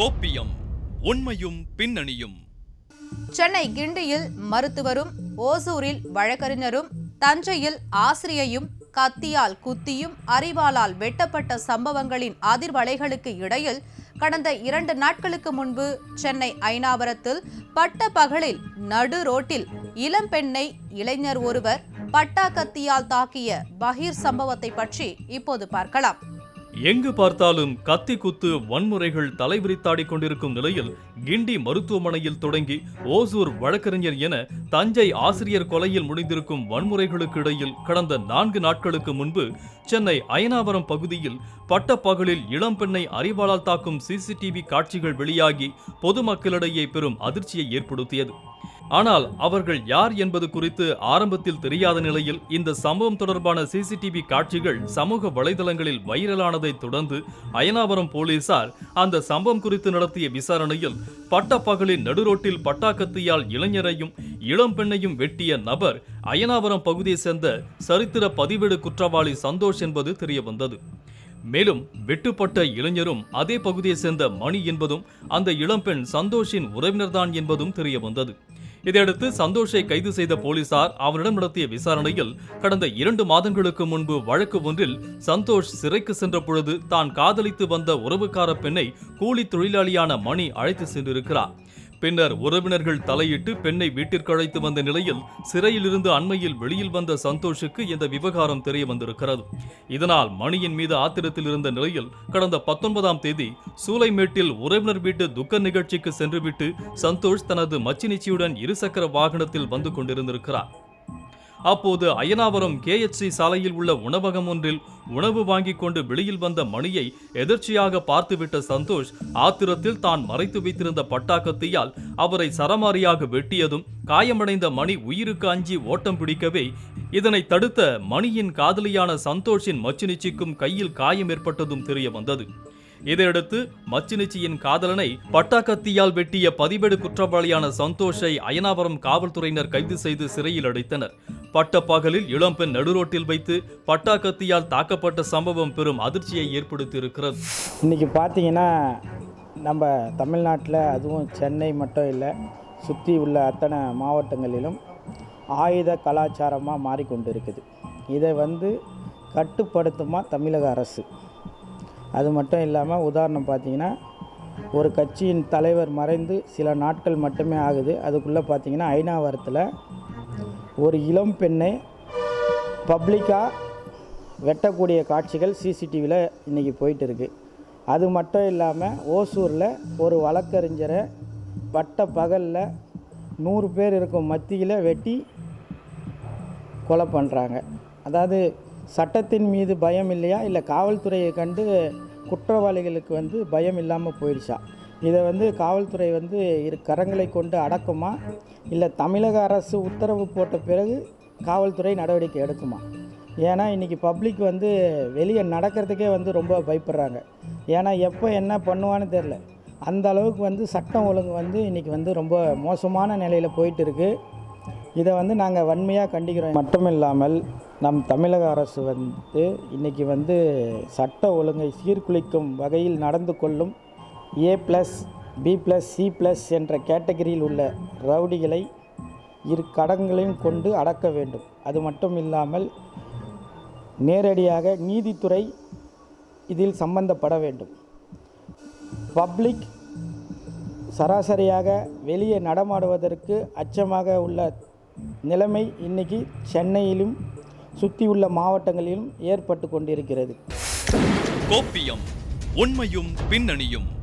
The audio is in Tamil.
கோப்பியம் உண்மையும் பின்னணியும். சென்னை கிண்டியில் மருத்துவரும் ஓசூரில் வழக்கறிஞரும் தஞ்சையில் ஆசிரியையும் கத்தியால் குத்தியும் அறிவாளால் வெட்டப்பட்ட சம்பவங்களின் அதிர்வலைகளுக்கு இடையில் கடந்த இரண்டு நாட்களுக்கு முன்பு சென்னை ஐனாவரத்தில் பட்ட பகலில் நடு ரோட்டில் இளம்பெண்ணை இளைஞர் ஒருவர் பட்டா கத்தியால் தாக்கிய பகீர் சம்பவத்தை பற்றி இப்போது பார்க்கலாம். எங்கு பார்த்தாலும் கத்தி குத்து வன்முறைகள் தலைவிரித்தாடிக் கொண்டிருக்கும் நிலையில் கிண்டி மருத்துவமனையில் தொடங்கி ஓசூர் வழக்கறிஞர் என தஞ்சை ஆசிரியர் கொலையில் முடிந்திருக்கும் வன்முறைகளுக்கு இடையில் கடந்த நான்கு நாட்களுக்கு முன்பு சென்னை அயனாவரம் பகுதியில் பட்டப்பகலில் இளம்பெண்ணை அறிவாளால் தாக்கும் சிசிடிவி காட்சிகள் வெளியாகி பொதுமக்களிடையே பெரும் அதிர்ச்சியை ஏற்படுத்தியது. ஆனால் அவர்கள் யார் என்பது குறித்து ஆரம்பத்தில் தெரியாத நிலையில் இந்த சம்பவம் தொடர்பான சிசிடிவி காட்சிகள் சமூக வலைதளங்களில் வைரலானதை தொடர்ந்து அயனாவரம் போலீசார் அந்த சம்பவம் குறித்து நடத்திய விசாரணையில் பட்டப்பகலின் நடுரோட்டில் பட்டாக்கத்தியால் இளைஞரையும் இளம் பெண்ணையும் வெட்டிய நபர் அயனாவரம் பகுதியை சேர்ந்த சரித்திர பதிவேடு குற்றவாளி சந்தோஷ் என்பது தெரியவந்தது. மேலும் வெட்டுப்பட்ட இளைஞரும் அதே பகுதியை சேர்ந்த மணி என்பதும் அந்த இளம்பெண் சந்தோஷின் உறவினர்தான் என்பதும் தெரியவந்தது. இதையடுத்து சந்தோஷை கைது செய்த போலீசார் அவரிடம் நடத்திய விசாரணையில் கடந்த இரண்டு மாதங்களுக்கு முன்பு வழக்கு ஒன்றில் சந்தோஷ் சிறைக்கு சென்ற பொழுது தான் காதலித்து வந்த உறவுக்கார பெண்ணை கூலி தொழிலாளியான மணி அழைத்து சென்றிருக்கிறார். பின்னர் உறவினர்கள் தலையிட்டு பெண்ணை வீட்டிற்கு அழைத்து வந்த நிலையில் சிறையிலிருந்து அண்மையில் வெளியில் வந்த சந்தோஷுக்கு இந்த விவகாரம் தெரிய வந்திருக்கிறது. இதனால் மணியின் மீது ஆத்திரத்தில் இருந்த நிலையில் கடந்த பத்தொன்பதாம் தேதி சூலைமேட்டில் உறவினர் வீட்டு துக்க நிகழ்ச்சிக்கு சென்றுவிட்டு சந்தோஷ் தனது மச்சினிச்சியுடன் இருசக்கர வாகனத்தில் வந்து கொண்டிருந்திருக்கிறார். அப்போது அயனாவரம் கேஎச்சி சாலையில் உள்ள உணவகம் ஒன்றில் உணவு வாங்கிக் கொண்டு வெளியில் வந்த மணியை எதிர்ச்சியாக பார்த்துவிட்ட சந்தோஷ் ஆத்திரத்தில் தான் மறைத்து வைத்திருந்த பட்டாக்கத்தியால் அவரை சரமாரியாக வெட்டியதும் காயமடைந்த மணி உயிருக்கு அஞ்சி ஓட்டம் பிடிக்கவே இதனை தடுத்த மணியின் காதலியான சந்தோஷின் மச்சினிச்சிக்கும் கையில் காயம் ஏற்பட்டதும் தெரிய வந்தது. இதையடுத்து மச்சினிச்சியின் காதலனை பட்டாக்கத்தியால் வெட்டிய பதிவேடு குற்றவாளியான சந்தோஷை அயனாவரம் காவல்துறையினர் கைது செய்து சிறையில் அடைத்தனர். பட்டப்பகலில் இளம்பெண் நடுரோட்டில் வைத்து பட்டாக்கத்தியால் தாக்கப்பட்ட சம்பவம் பெரும் அதிர்ச்சியை ஏற்படுத்தியிருக்கிறது. இன்றைக்கி பார்த்தீங்கன்னா நம்ம தமிழ்நாட்டில் அதுவும் சென்னை மட்டும் இல்லை சுற்றி உள்ள அத்தனை மாவட்டங்களிலும் ஆயுத கலாச்சாரமாக மாறிக்கொண்டு இருக்குது இதை வந்து கட்டுப்படுத்துமா தமிழக அரசு? அது மட்டும் இல்லாமல் உதாரணம் பார்த்தீங்கன்னா ஒரு கட்சியின் தலைவர் மறைந்து சில நாட்கள் மட்டுமே ஆகுது. அதுக்குள்ளே பார்த்தீங்கன்னா ஐநாவரத்தில் ஒரு இளம் பெண்ணை பப்ளிக்காக வெட்டக்கூடிய காட்சிகள் சிசிடிவியில் இன்றைக்கி போயிட்டுருக்கு. அது மட்டும் இல்லாமல் ஓசூரில் ஒரு வழக்கறிஞரை பட்ட பகலில் நூறு பேர் இருக்கும் மத்தியில் வெட்டி கொலை பண்ணுறாங்க அதாவது சட்டத்தின் மீது பயம் இல்லையா? இல்லை காவல்துறையை கண்டு குற்றவாளிகளுக்கு வந்து பயம் இல்லாமல் போயிடுச்சா? இதை வந்து காவல்துறை வந்து இரு கரங்களை கொண்டு அடக்குமா? இல்லை தமிழக அரசு உத்தரவு போட்ட பிறகு காவல்துறை நடவடிக்கை எடுக்குமா? ஏன்னா இன்றைக்கி பப்ளிக் வந்து வெளியே நடக்கிறதுக்கே வந்து ரொம்ப பயப்படுறாங்க. ஏன்னா எப்போ என்ன பண்ணுவான்னு தெரில. அந்த அளவுக்கு வந்து சட்டம் ஒழுங்கு வந்து இன்றைக்கி வந்து ரொம்ப மோசமான நிலையில் போயிட்டு இருக்குது இதை வந்து நாங்கள் வன்மையாக கண்டிக்கிறோம். மட்டும் இல்லாமல் நம் தமிழக அரசு வந்து இன்றைக்கி வந்து சட்ட ஒழுங்கை சீர்குலைக்கும் வகையில் நடந்து கொள்ளும் A plus B plus C plus என்ற கேட்டகரியில் உள்ள ரவுடிகளை இரு கடங்களையும் கொண்டு அடக்க வேண்டும். அது மட்டும் இல்லாமல் நேரடியாக நீதித்துறை இதில் சம்பந்தப்பட வேண்டும். பப்ளிக் சராசரியாக வெளியே நடமாடுவதற்கு அச்சமாக உள்ள நிலைமை இன்னைக்கு சென்னையிலும் சுற்றியுள்ள மாவட்டங்களிலும் ஏற்பட்டு கொண்டிருக்கிறது. கோப்பியம் உண்மையும் பின்னணியும்.